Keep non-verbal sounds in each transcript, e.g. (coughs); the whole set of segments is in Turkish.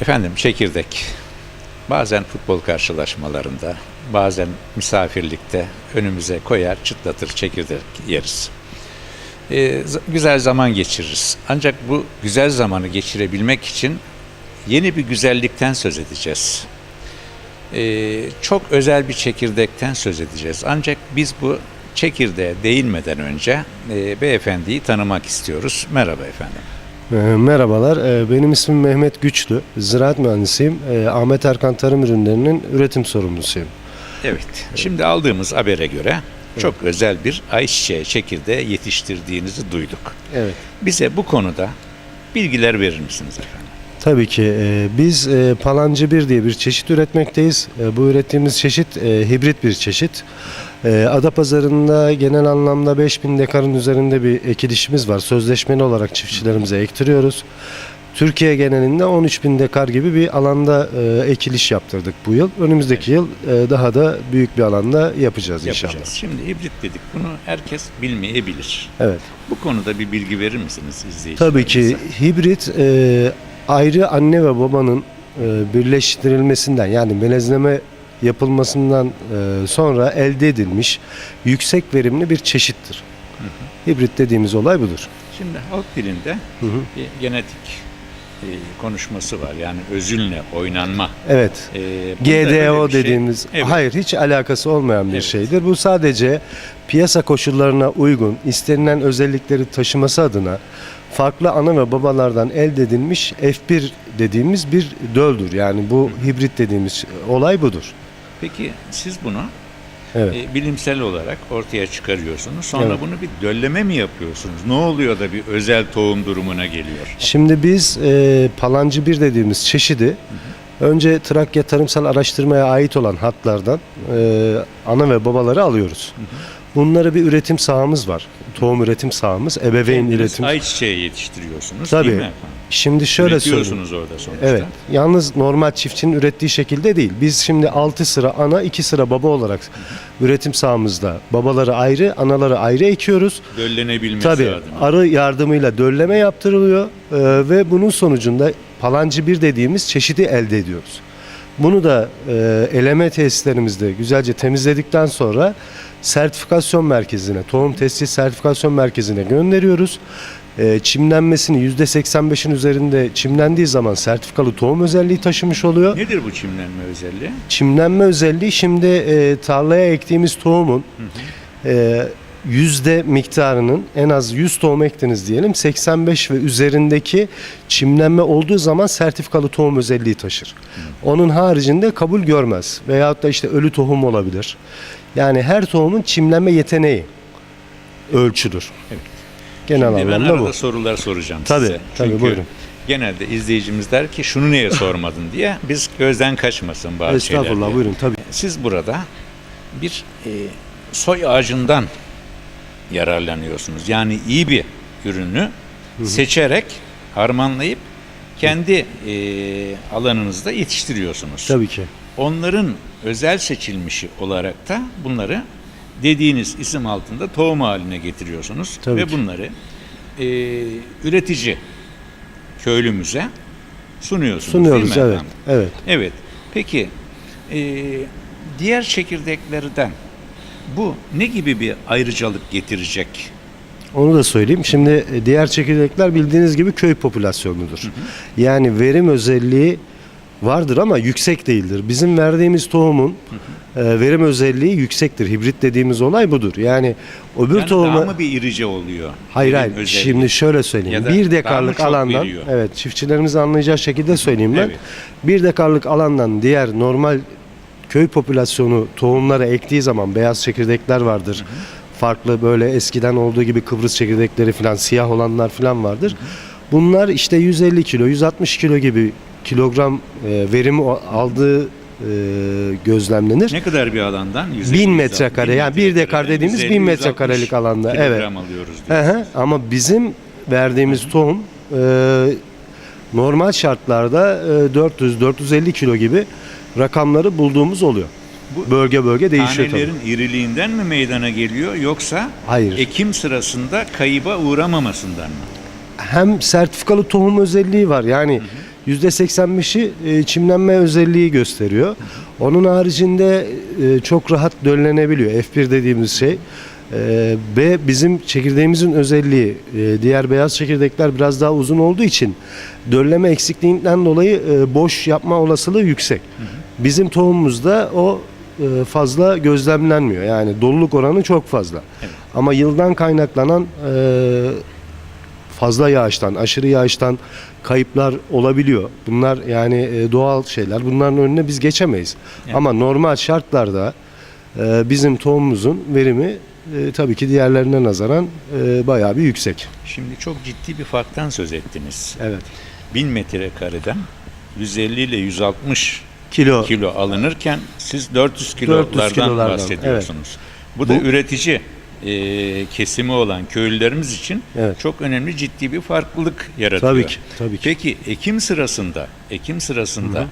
Efendim çekirdek bazen futbol karşılaşmalarında bazen misafirlikte önümüze koyar çıtlatır çekirdek yeriz. Ee, güzel zaman geçiririz. Ancak bu güzel zamanı geçirebilmek için yeni bir güzellikten söz edeceğiz. Ee, çok özel bir çekirdekten söz edeceğiz. Ancak biz bu çekirdeğe değinmeden önce e, beyefendiyi tanımak istiyoruz. Merhaba efendim. Ee, Merhabalar, ee, benim ismim Mehmet Güçlü. Ziraat mühendisiyim. Ee, Ahmet Erkan Tarım Ürünlerinin üretim sorumlusuyum. Evet. Şimdi aldığımız habere göre çok özel bir ayçiçeği çekirdeği yetiştirdiğinizi duyduk. Evet. Bize bu konuda bilgiler verir misiniz efendim? Tabii ki biz e, Palancı 1 diye bir çeşit üretmekteyiz. Bu ürettiğimiz çeşit e, hibrit bir çeşit. E, Adapazarı'nda genel anlamda 5000 dekarın üzerinde bir ekilişimiz var. Sözleşmeli olarak çiftçilerimize ektiriyoruz. Türkiye genelinde 13 bin dekar gibi bir alanda e, ekiliş yaptırdık bu yıl. Önümüzdeki yıl e, daha da büyük bir alanda yapacağız inşallah. Yapacağız. Şimdi hibrit dedik. Bunu herkes bilmeyebilir. Evet. Bu konuda bir bilgi verir misiniz izleyicilerimize? Tabii ki hibrit e, ayrı anne ve babanın e, birleştirilmesinden yani melezleme yapılmasından e, sonra elde edilmiş yüksek verimli bir çeşittir. Hibrit dediğimiz olay budur. Şimdi halk dilinde Hı hı. bir genetik e, konuşması var. Yani özünle oynanma. Evet. E, GDO şey- dediğimiz Evet. hayır hiç alakası olmayan bir Evet. şeydir. Bu sadece piyasa koşullarına uygun istenilen özellikleri taşıması adına farklı ana ve babalardan elde edilmiş F1 dediğimiz bir döldür. Yani bu hibrit dediğimiz olay budur. Peki siz bunu Evet. e, bilimsel olarak ortaya çıkarıyorsunuz. Sonra Evet. bunu bir dölleme mi yapıyorsunuz? Ne oluyor da bir özel tohum durumuna geliyor? Şimdi biz e, palancı bir dediğimiz çeşidi önce Trakya Tarımsal Araştırmaya ait olan hatlardan e, ana ve babaları alıyoruz. Bunlara bir üretim sahamız var. Tohum üretim sahamız, ebeveyn Kendiniz üretim. ayçiçeği yetiştiriyorsunuz Tabii. değil mi? Şimdi şöyle söyleyeyim. Üretiyorsunuz orada sonuçta. Evet. Yalnız normal çiftçinin ürettiği şekilde değil. Biz şimdi 6 sıra ana, 2 sıra baba olarak üretim sahamızda babaları ayrı, anaları ayrı ekiyoruz. Döllenebilmesi Tabii adına. arı yardımıyla dölleme yaptırılıyor e, ve bunun sonucunda palancı bir dediğimiz çeşidi elde ediyoruz. Bunu da e, eleme tesislerimizde güzelce temizledikten sonra sertifikasyon merkezine, tohum testis sertifikasyon merkezine gönderiyoruz. E, çimlenmesini %85'in üzerinde çimlendiği zaman sertifikalı tohum özelliği taşımış oluyor. Nedir bu çimlenme özelliği? Çimlenme özelliği şimdi e, tarlaya ektiğimiz tohumun e, yüzde miktarının en az 100 tohum ektiniz diyelim 85 ve üzerindeki çimlenme olduğu zaman sertifikalı tohum özelliği taşır. Onun haricinde kabul görmez veyahut da işte ölü tohum olabilir. Yani her tohumun çimlenme yeteneği ölçüdür. Evet. Genel Şimdi ben anlamda arada bu. sorular soracağım Tabii, size. tabii, Çünkü buyurun. genelde izleyicimiz der ki şunu niye (coughs) sormadın diye biz gözden kaçmasın bazı şeyler. Estağfurullah diye. buyurun tabii. Siz burada bir e, soy ağacından yararlanıyorsunuz. Yani iyi bir ürünü seçerek harmanlayıp kendi e, alanınızda yetiştiriyorsunuz. Tabii ki. Onların özel seçilmişi olarak da bunları dediğiniz isim altında tohum haline getiriyorsunuz Tabii ve ki. bunları e, üretici köylümüze sunuyorsunuz. Sunuyoruz değil mi evet. efendim? Evet. Evet. Peki e, diğer çekirdeklerden bu ne gibi bir ayrıcalık getirecek? Onu da söyleyeyim. Şimdi e, diğer çekirdekler bildiğiniz gibi köy popülasyonudur. Yani verim özelliği vardır ama yüksek değildir. Bizim verdiğimiz tohumun e, verim özelliği yüksektir. Hibrit dediğimiz olay budur. Yani öbür Yani tohuma daha mı bir irice oluyor? Hayır hayır. özelliği? Şimdi şöyle söyleyeyim. Ya da bir mı dekarlık çok alandan veriyor? evet çiftçilerimiz anlayacağı şekilde söyleyeyim ben. Evet. Bir dekarlık alandan diğer normal köy popülasyonu tohumlara ektiği zaman beyaz çekirdekler vardır. Farklı böyle eskiden olduğu gibi Kıbrıs çekirdekleri falan siyah olanlar falan vardır. Bunlar işte 150 kilo, 160 kilo gibi kilogram e, verimi aldığı e, gözlemlenir. Ne kadar bir alandan? 150, 1000 160, metrekare yani bir dekar dediğimiz 1000 metrekarelik alanda evet. Kilogram alıyoruz Hı hı. Ama bizim verdiğimiz tohum e, normal şartlarda e, 400-450 kilo gibi rakamları bulduğumuz oluyor. Bu bölge bölge değişiyor tabii. Tanelerin iriliğinden mi meydana geliyor yoksa Hayır. ekim sırasında kayıba uğramamasından mı? Hem sertifikalı tohum özelliği var. Yani %85'i e, çimlenme özelliği gösteriyor. Onun haricinde e, çok rahat döllenebiliyor. F1 dediğimiz şey. E, ve bizim çekirdeğimizin özelliği e, diğer beyaz çekirdekler biraz daha uzun olduğu için dölleme eksikliğinden dolayı e, boş yapma olasılığı yüksek. Bizim tohumumuzda o e, fazla gözlemlenmiyor. Yani doluluk oranı çok fazla. Evet. Ama yıldan kaynaklanan e, fazla yağıştan, aşırı yağıştan kayıplar olabiliyor. Bunlar yani e, doğal şeyler. Bunların önüne biz geçemeyiz. Evet. Ama normal şartlarda e, bizim tohumumuzun verimi e, tabii ki diğerlerine nazaran e, bayağı bir yüksek. Şimdi çok ciddi bir farktan söz ettiniz. Evet. 1000 metrekareden 150 ile 160 Kilo. kilo alınırken siz 400 400 kilolardan kilolardan, bahsediyorsunuz. Bu da Bu- üretici e, kesimi olan köylülerimiz için Evet. çok önemli ciddi bir farklılık yaratıyor. Tabii ki. Tabii ki. Peki ekim sırasında, ekim sırasında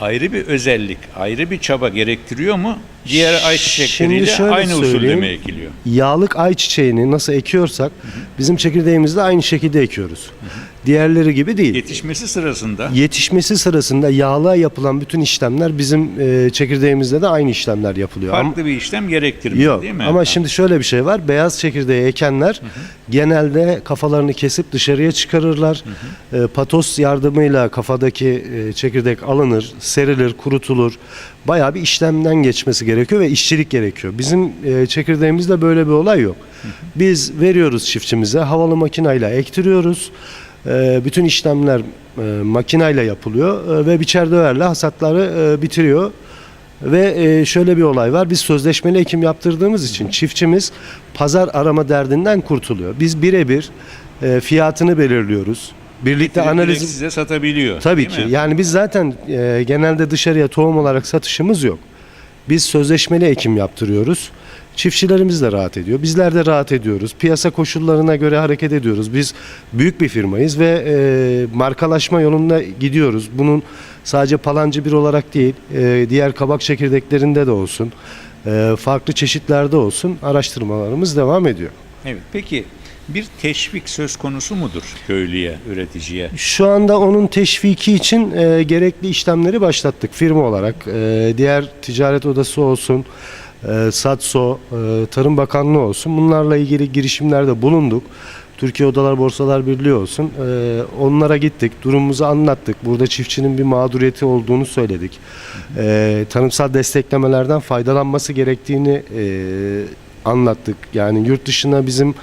ayrı bir özellik, ayrı bir çaba gerektiriyor mu? Diğer ayçiçekleriyle şöyle aynı usulde söyleyeyim. mi ekiliyor? Yağlık ayçiçeğini nasıl ekiyorsak bizim çekirdeğimizi de aynı şekilde ekiyoruz. Diğerleri gibi değil. Yetişmesi sırasında Yetişmesi sırasında yağlığa yapılan bütün işlemler bizim e, çekirdeğimizde de aynı işlemler yapılıyor. Ama- farklı bir işlem gerektirmiyor Yok değil mi? ama şimdi şöyle bir şey var. Beyaz çekirdeği ekenler genelde kafalarını kesip dışarıya çıkarırlar. E, patos yardımıyla kafadaki e, çekirdek alınır, serilir, kurutulur. Bayağı bir işlemden geçmesi gerekiyor ve işçilik gerekiyor. Bizim e, çekirdeğimizde böyle bir olay yok. Biz veriyoruz çiftçimize havalı makinayla ektiriyoruz. E, bütün işlemler e, makinayla yapılıyor e, ve biçer döverle hasatları e, bitiriyor. Ve şöyle bir olay var. Biz sözleşmeli ekim yaptırdığımız için çiftçimiz pazar arama derdinden kurtuluyor. Biz birebir fiyatını belirliyoruz. Birlikte direkt analiz size satabiliyor. Tabii ki. mi? Yani biz zaten genelde dışarıya tohum olarak satışımız yok. Biz sözleşmeli ekim yaptırıyoruz. Çiftçilerimiz de rahat ediyor. Bizler de rahat ediyoruz. Piyasa koşullarına göre hareket ediyoruz. Biz büyük bir firmayız ve e, markalaşma yolunda gidiyoruz. Bunun sadece palancı bir olarak değil, e, diğer kabak çekirdeklerinde de olsun, e, farklı çeşitlerde olsun araştırmalarımız devam ediyor. Evet. Peki bir teşvik söz konusu mudur köylüye, üreticiye? Şu anda onun teşviki için e, gerekli işlemleri başlattık firma olarak. E, diğer ticaret odası olsun, SATSO, e, Tarım Bakanlığı olsun. Bunlarla ilgili girişimlerde bulunduk. Türkiye Odalar Borsalar Birliği olsun. E, onlara gittik, durumumuzu anlattık. Burada çiftçinin bir mağduriyeti olduğunu söyledik. E, tanımsal desteklemelerden faydalanması gerektiğini e, anlattık. Yani yurt dışına bizim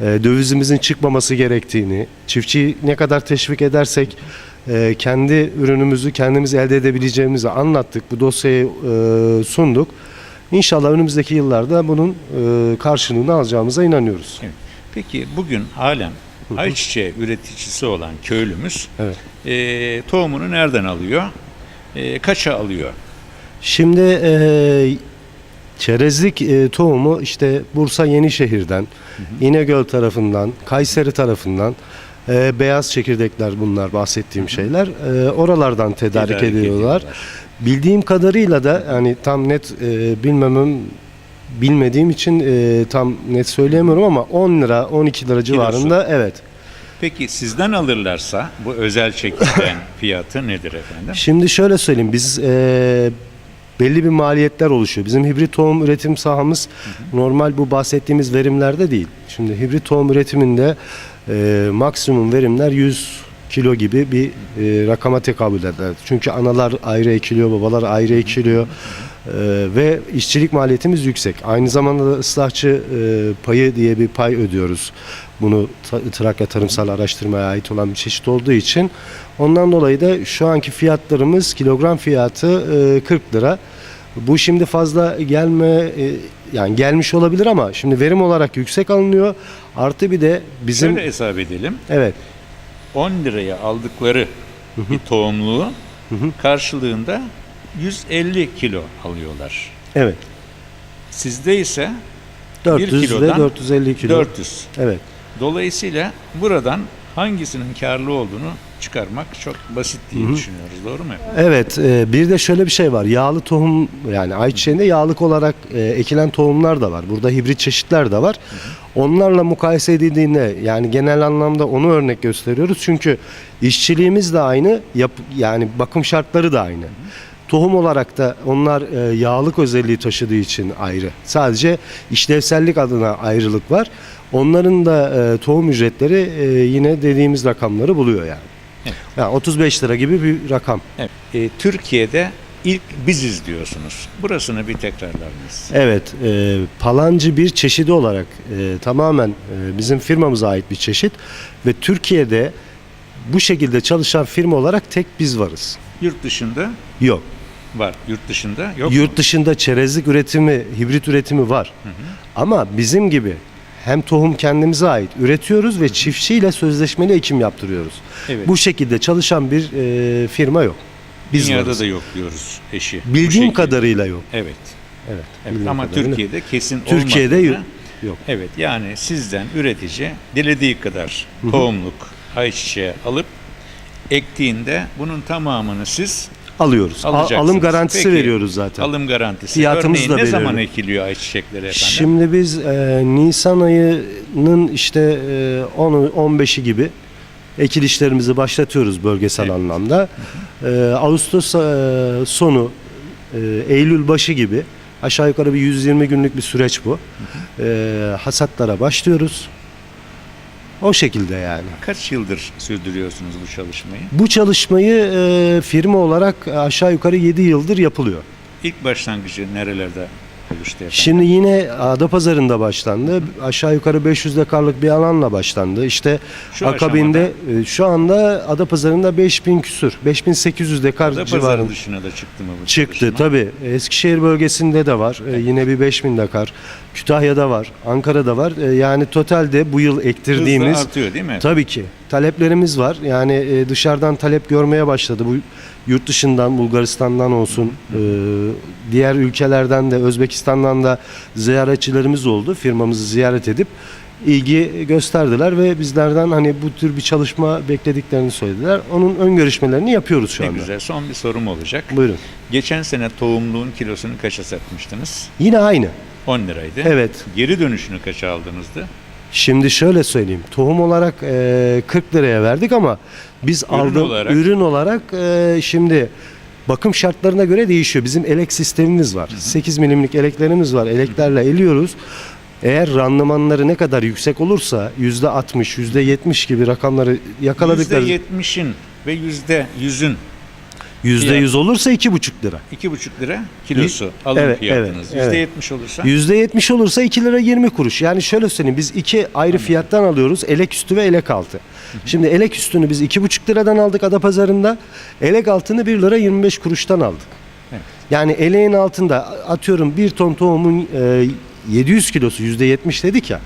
dövizimizin çıkmaması gerektiğini, çiftçiyi ne kadar teşvik edersek kendi ürünümüzü kendimiz elde edebileceğimizi anlattık. Bu dosyayı sunduk. İnşallah önümüzdeki yıllarda bunun e, karşılığını alacağımıza inanıyoruz. Evet. Peki bugün halen ayçiçeği üreticisi olan köylümüz Evet. e, tohumunu nereden alıyor? E, kaça alıyor? Şimdi e, çerezlik e, tohumu işte Bursa Yenişehir'den, İnegöl tarafından, Kayseri tarafından e, beyaz çekirdekler bunlar bahsettiğim şeyler. E, oralardan tedarik, Tedarik ediyorlar. ediyorlar. Bildiğim kadarıyla da yani tam net e, bilmemem bilmediğim için e, tam net söyleyemiyorum ama 10 lira 12 lira civarında evet. Peki sizden alırlarsa bu özel çekirdeğin (laughs) fiyatı nedir efendim? Şimdi şöyle söyleyeyim biz e, belli bir maliyetler oluşuyor. Bizim hibrit tohum üretim sahamız normal bu bahsettiğimiz verimlerde değil. Şimdi hibrit tohum üretiminde e, maksimum verimler 100 kilo gibi bir e, rakama tekabül eder. Çünkü analar ayrı ekiliyor, babalar ayrı ekiliyor. E, ve işçilik maliyetimiz yüksek. Aynı zamanda da ıslahçı e, payı diye bir pay ödüyoruz. Bunu Trakya Tarımsal Araştırmaya ait olan bir çeşit olduğu için. Ondan dolayı da şu anki fiyatlarımız kilogram fiyatı e, 40 lira. Bu şimdi fazla gelme e, yani gelmiş olabilir ama şimdi verim olarak yüksek alınıyor. Artı bir de bizim Şöyle hesap edelim. evet 10 liraya aldıkları bir tohumluğu karşılığında 150 kilo alıyorlar. evet Sizde ise 400 ve kilodan 450 kilo. 400. Evet. Dolayısıyla buradan hangisinin karlı olduğunu çıkarmak çok basit diye düşünüyoruz. Doğru mu? Evet, e, bir de şöyle bir şey var. Yağlı tohum yani ayçiçeğinde yağlık olarak e, ekilen tohumlar da var. Burada hibrit çeşitler de var. Onlarla mukayese edildiğinde yani genel anlamda onu örnek gösteriyoruz. Çünkü işçiliğimiz de aynı, yap, yani bakım şartları da aynı. Tohum olarak da onlar e, yağlık özelliği taşıdığı için ayrı. Sadece işlevsellik adına ayrılık var. Onların da e, tohum ücretleri e, yine dediğimiz rakamları buluyor yani. Evet. Yani 35 lira gibi bir rakam. Evet. E, Türkiye'de ilk biziz diyorsunuz. Burasını bir tekrarlar mıyız? Evet, e, palancı bir çeşidi olarak e, tamamen e, bizim firmamıza ait bir çeşit ve Türkiye'de bu şekilde çalışan firma olarak tek biz varız. Yurt dışında Yok. var. Yurt dışında yok. mu? Yurt dışında çerezlik üretimi, hibrit üretimi var. Ama bizim gibi hem tohum kendimize ait üretiyoruz ve çiftçiyle sözleşmeli ekim yaptırıyoruz. Evet. Bu şekilde çalışan bir e, firma yok. Biz Dünyada varız. da yok diyoruz eşi. Bildiğim kadarıyla yok. Evet. Evet. evet. Ama kadarıyla. Türkiye'de kesin Türkiye'de yok. yok. Evet yani sizden üretici dilediği kadar tohumluk ayçiçeği alıp ektiğinde bunun tamamını siz alıyoruz. Al- alacaksınız. alım garantisi Peki, veriyoruz zaten. Alım garantisi. Fiyatımız Örneğin da ne zaman belirli. ekiliyor ayçiçekleri efendim? Şimdi biz e, Nisan ayının işte e, 10'u 15'i gibi ekilişlerimizi başlatıyoruz bölgesel Evet. anlamda. E, Ağustos e, sonu, e, Eylül başı gibi aşağı yukarı bir 120 günlük bir süreç bu. E, hasatlara başlıyoruz. O şekilde yani. Kaç yıldır sürdürüyorsunuz bu çalışmayı? Bu çalışmayı e, firma olarak aşağı yukarı 7 yıldır yapılıyor. İlk başlangıcı nerelerde oluştu efendim? Şimdi yine Adapazarı'nda başlandı. Aşağı yukarı 500 dekarlık bir alanla başlandı. İşte Şu akabinde e, şu anda Adapazarı'nda 5000 küsür, 5800 dekar Pazarın civarında dışına da çıktı mı bu çıktı. Tabii Eskişehir bölgesinde de var. E, yine bir 5000 dekar. Kütahya'da var, Ankara'da var. E, yani totalde bu yıl ektirdiğimiz Hızla artıyor değil mi? Tabii ki. Taleplerimiz var. Yani e, dışarıdan talep görmeye başladı. Bu yurt dışından, Bulgaristan'dan olsun, e, diğer ülkelerden de, Özbekistan'dan da ziyaretçilerimiz oldu. Firmamızı ziyaret edip ilgi gösterdiler ve bizlerden hani bu tür bir çalışma beklediklerini söylediler. Onun ön görüşmelerini yapıyoruz şu Ne anda. güzel. Son bir sorum olacak. Buyurun. Geçen sene tohumluğun kilosunu kaça satmıştınız? Yine aynı. 10 liraydı. Evet. Geri dönüşünü kaça aldınızdı? Şimdi şöyle söyleyeyim. Tohum olarak e, 40 liraya verdik ama biz Ürün aldım olarak? ürün olarak e, şimdi bakım şartlarına göre değişiyor. Bizim elek sistemimiz var. 8 milimlik eleklerimiz var. Eleklerle eliyoruz. Eğer randımanları ne kadar yüksek olursa %60, %70 gibi rakamları yakaladıkları %70'in ve %100'ün %100 olursa 2,5 lira. 2,5 lira kilosu alım Evet, fiyatınız. evet, %70 olursa %70 olursa 2 lira 20 kuruş. Yani şöyle söyleyeyim biz iki ayrı fiyattan alıyoruz. Elek üstü ve elek altı. Şimdi elek üstünü biz 2,5 liradan aldık Adapazarı'nda. Elek altını 1 lira 25 kuruştan aldık. Evet. Yani eleğin altında atıyorum bir ton tohumun e, 700 kilosu %70 dedik ya.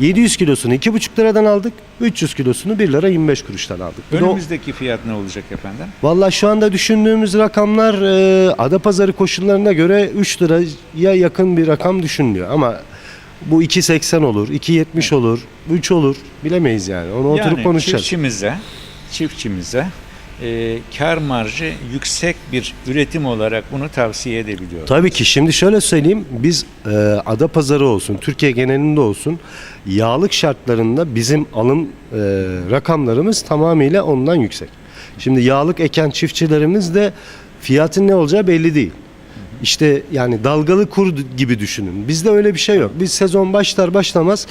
700 kilosunu 2,5 liradan aldık. 300 kilosunu 1 lira 25 kuruştan aldık. De o- önümüzdeki fiyat ne olacak efendim? Vallahi şu anda düşündüğümüz rakamlar e, Adapazarı koşullarına göre 3 liraya yakın bir rakam düşünülüyor ama bu 2.80 olur, 2.70 olur, 3 olur bilemeyiz yani. Onu oturup yani konuşacağız. çiftçimize, çiftçimize e, kar marjı yüksek bir üretim olarak bunu tavsiye edebiliyorum. Tabii ki şimdi şöyle söyleyeyim biz e, Adapazarı olsun, Türkiye genelinde olsun yağlık şartlarında bizim alım e, rakamlarımız tamamıyla ondan yüksek. Şimdi yağlık eken çiftçilerimiz de fiyatın ne olacağı belli değil. İşte yani dalgalı kur gibi düşünün. Bizde öyle bir şey yok. Biz sezon başlar başlamaz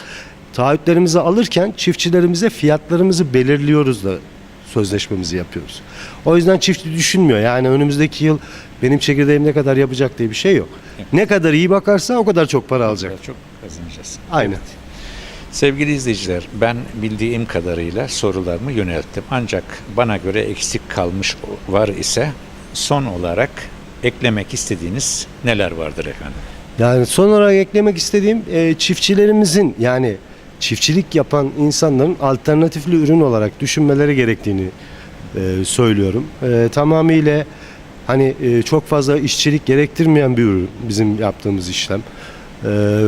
taahhütlerimizi alırken çiftçilerimize fiyatlarımızı belirliyoruz da sözleşmemizi yapıyoruz. O yüzden çiftçi düşünmüyor. Yani önümüzdeki yıl benim çekirdeğim ne kadar yapacak diye bir şey yok. Ne kadar iyi bakarsa o kadar çok para alacak. Çok kazanacağız. Aynen. Sevgili izleyiciler, ben bildiğim kadarıyla sorularımı yönelttim. Ancak bana göre eksik kalmış var ise son olarak eklemek istediğiniz neler vardır efendim? Yani son olarak eklemek istediğim e, çiftçilerimizin yani çiftçilik yapan insanların alternatifli ürün olarak düşünmeleri gerektiğini e, söylüyorum. E, tamamıyla hani e, çok fazla işçilik gerektirmeyen bir ürün bizim yaptığımız işlem. E,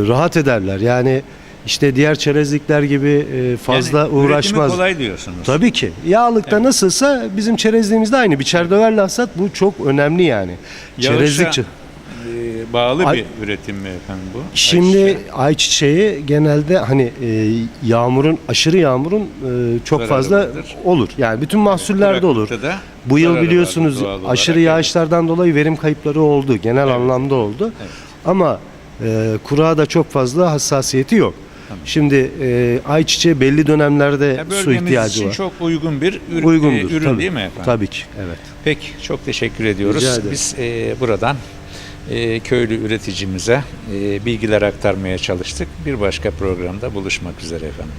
rahat ederler. Yani işte diğer çerezlikler gibi e, fazla Yani uğraşmaz. kolay diyorsunuz. Tabii ki. Yağlıkta nasılsa bizim çerezliğimizde aynı. Biçer döverle hasat bu çok önemli yani. Yağışa, Çerezlik çe- bağlı Ay- bir üretim mi efendim bu? Şimdi Ayçiçeği. ayçiçeği genelde hani e, yağmurun aşırı yağmurun e, çok Zararı fazla vardır. olur. Yani bütün mahsullerde olur. Kuraklıkta da Bu yıl zararı biliyorsunuz vardır doğal olarak. aşırı Evet. yağışlardan dolayı verim kayıpları oldu. Genel anlamda oldu. Ama e, kurağa da çok fazla hassasiyeti yok. Şimdi e, ayçiçeği belli dönemlerde Ya su bölgemiz ihtiyacı için var. çok uygun bir ür- Uygundur. e, ürün tabii. değil mi efendim? Tabii ki. Evet. Peki çok teşekkür ediyoruz. Rica ederim. Biz e, buradan e, köylü üreticimize e, bilgiler aktarmaya çalıştık. Bir başka programda buluşmak üzere efendim.